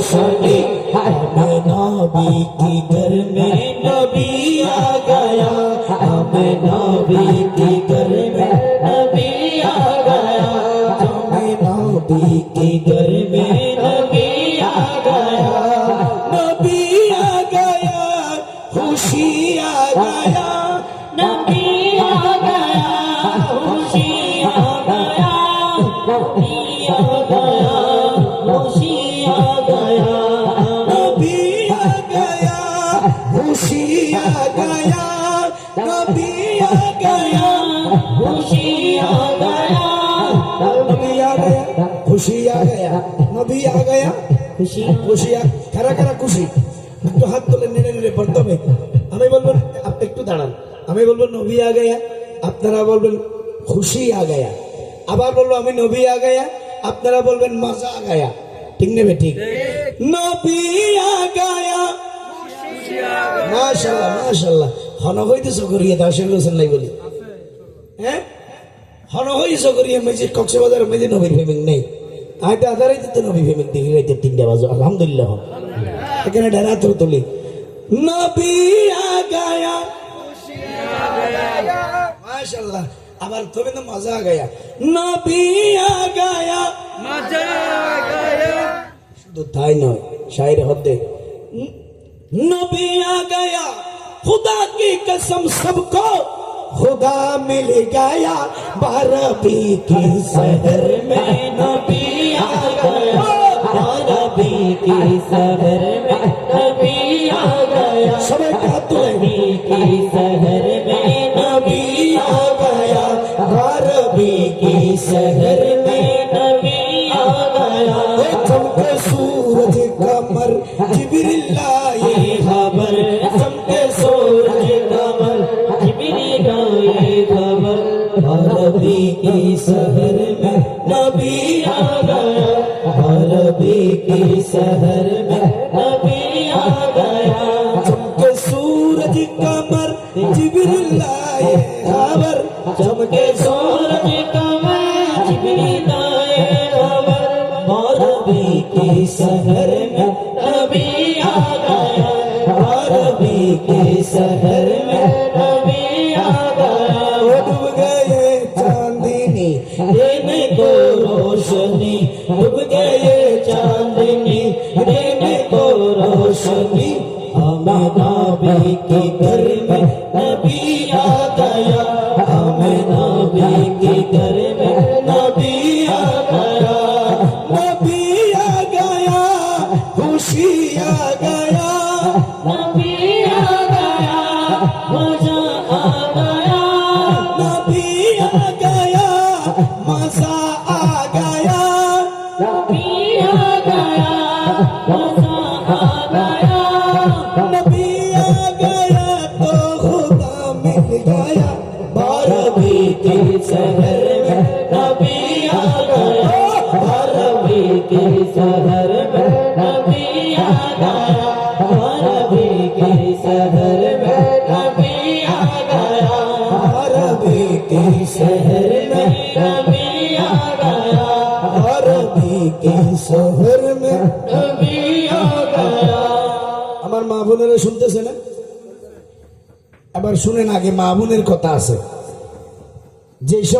سنی ہمیں نبی کی گھر میں نبی آ گیا۔ ہمیں نبی کی گھر میں খুশি আমি বলব একটু দাঁড়ান আমি বলব নবী আ গয়া আপনারা বলবেন খুশি আ আবার বলব আমি নবী আ গয়া আপনারা বলবেন মজা আ ঠিক নেবে ঠিক নবী আ গয়া মাশাআল্লাহ হন হইতে চকরিয়ে দাসের লোচন নাই বলি। হ্যাঁ হন হই চকরিয়ে মেজির কক্সবাজার মেজির নবীর প্রেমিক নেই। আয় তো আধারাই তো নবী প্রেমিক দেখি রাইতে তিনটা বাজো আলহামদুলিল্লাহ। এখানে ডেরা তো তুলি নবী আগায়া। মাশাআল্লাহ আবার তবে না মজা আগায়া। নবী আগায়া। মজা আগায়া। শুধু তাই নয় শায়ের হতে নবী আগায়া। خدا کی قسم سب کو خدا مل گیا بارہ بی کے سہر میں نبی آگیا گیا۔ بارہ بی کے سہر میں نبی آگیا گیا۔ سب کا تو نبی کے سہر میں نبی آگیا گیا۔ بارہ بی کے سہر میں نبی آ گیا۔ چمکے سورج کمر جبریل گیا عربی کی سحر میں نبی آ گیا چمکے سورج کمر جبریل آئے خبر چمکے سورج کمر جبریل آئے خبر عربی کی سحر میں نبی آ گیا عربی کی سحر میں نبی آ گیا۔ کو روشنی ڈب گئے چاندنی دینے کو روشنی۔ ہمیں نابی کے گھر میں نبی آ گیا۔ ہمیں نابی کے گھر میں نبی آ گیا۔ نبی آ گیا، خوشی آ گیا۔ نبی مزہ آ گیا نبی گیا مزہ آ گیا نبی آ گیا تو گیا بارہویں کے سہر میں نبی آ گیا بارہویں کے سہر میں نبی آ گیا بارہویں کے سہر میں نبی آ گیا بارہویں کے شہر میں আমার মা বোনেরা শুনতেছে না? আবার শুনেন আগে মা বোনের কথা আছে। যেসব